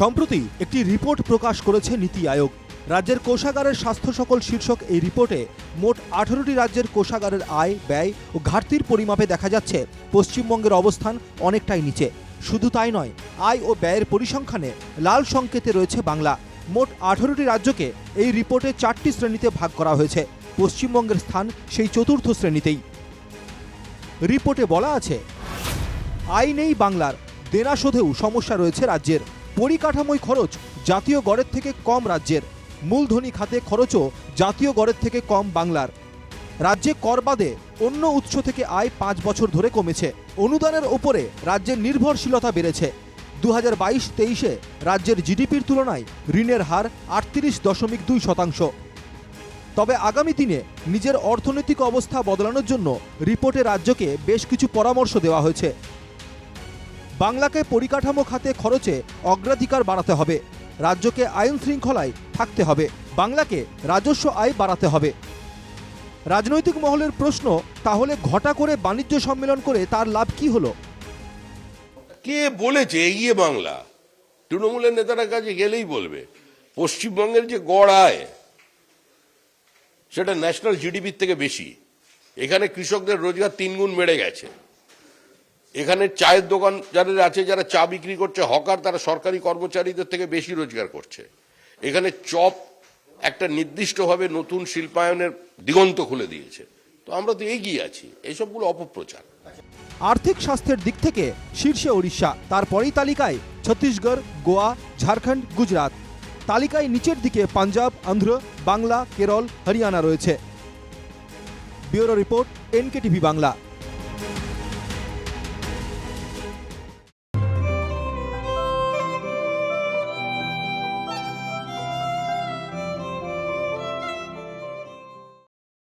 সম্প্রতি একটি রিপোর্ট প্রকাশ করেছে নীতি আয়োগ। রাজ্যের কোষাগারের স্বাস্থ্য সকল শীর্ষক এই রিপোর্টে মোট আঠারোটি রাজ্যের কোষাগারের আয়, ব্যয় ও ঘাটতির পরিমাপে দেখা যাচ্ছে। পশ্চিমবঙ্গের অবস্থান অনেকটাই নিচে। শুধু তাই নয়, আয় ও ব্যয়ের পরিসংখ্যানে লাল সংকেতে রয়েছে বাংলা। মোট আঠারোটি রাজ্যকে এই রিপোর্টে চারটি শ্রেণীতে ভাগ করা হয়েছে। পশ্চিমবঙ্গের স্থান সেই চতুর্থ শ্রেণীতেই। রিপোর্টে বলা আছে, আয় নেই বাংলার। দেনা শোধেও সমস্যা রয়েছে রাজ্যের। পরিকাঠামোয় খরচ জাতীয় গড়ের থেকে কম রাজ্যের। মূলধনী খাতে খরচও জাতীয় গড়ের থেকে কম বাংলার। রাজ্যে কর বাদে অন্য উৎস থেকে আয় পাঁচ বছর ধরে কমেছে। অনুদানের ওপরে রাজ্যের নির্ভরশীলতা বেড়েছে। দু হাজার বাইশ তেইশে রাজ্যের জিডিপির তুলনায় ঋণের হার আটত্রিশ দশমিক দুই শতাংশ। তবে আগামী দিনে নিজের অর্থনৈতিক অবস্থা বদলানোর জন্য রিপোর্টে রাজ্যকে বেশ কিছু পরামর্শ দেওয়া হয়েছে। বাংলাকে পরিকাঠামো খাতে খরচে অগ্রাধিকার বাড়াতে হবে। রাজ্যকে আইন শৃঙ্খলায় থাকতে হবে। বাংলাকে রাজস্ব আয় বাড়াতে হবে। রাজনৈতিক মহলের প্রশ্ন, তাহলে ঘটা করে বাণিজ্য সম্মেলন করে তার লাভ কি হলো? কে বলেছে এগিয়ে বাংলা? তৃণমূলের নেতারা কাছে গেলেই বলবে। পশ্চিমবঙ্গের যে গড় আয়, সেটা ন্যাশনাল জিডিপির থেকে বেশি। এখানে কৃষকদের রোজগার তিন গুণ বেড়ে গেছে। এখানে চায়ের দোকান যাদের আছে, যারা চা বিক্রি করছে, হকার, তারা সরকারি কর্মচারীদের থেকে বেশি রোজগার করছে। এখানে চপ একটা নির্দিষ্টভাবে নতুন শিল্পায়নের দিগন্ত খুলে দিয়েছে। তো আমরা তো এগিয়ে আছি। এইসবগুলো অপপ্রচার। আর্থিক স্বাস্থ্যের দিক থেকে শীর্ষে ওড়িশা। তারপরেই তালিকায় ছত্তিশগড়, গোয়া, ঝাড়খণ্ড, গুজরাট। তালিকায় নিচের দিকে পাঞ্জাব অন্ধ্র বাংলা, কেরল, হরিয়ানা রয়েছে। Bureau report NK TV Bangla.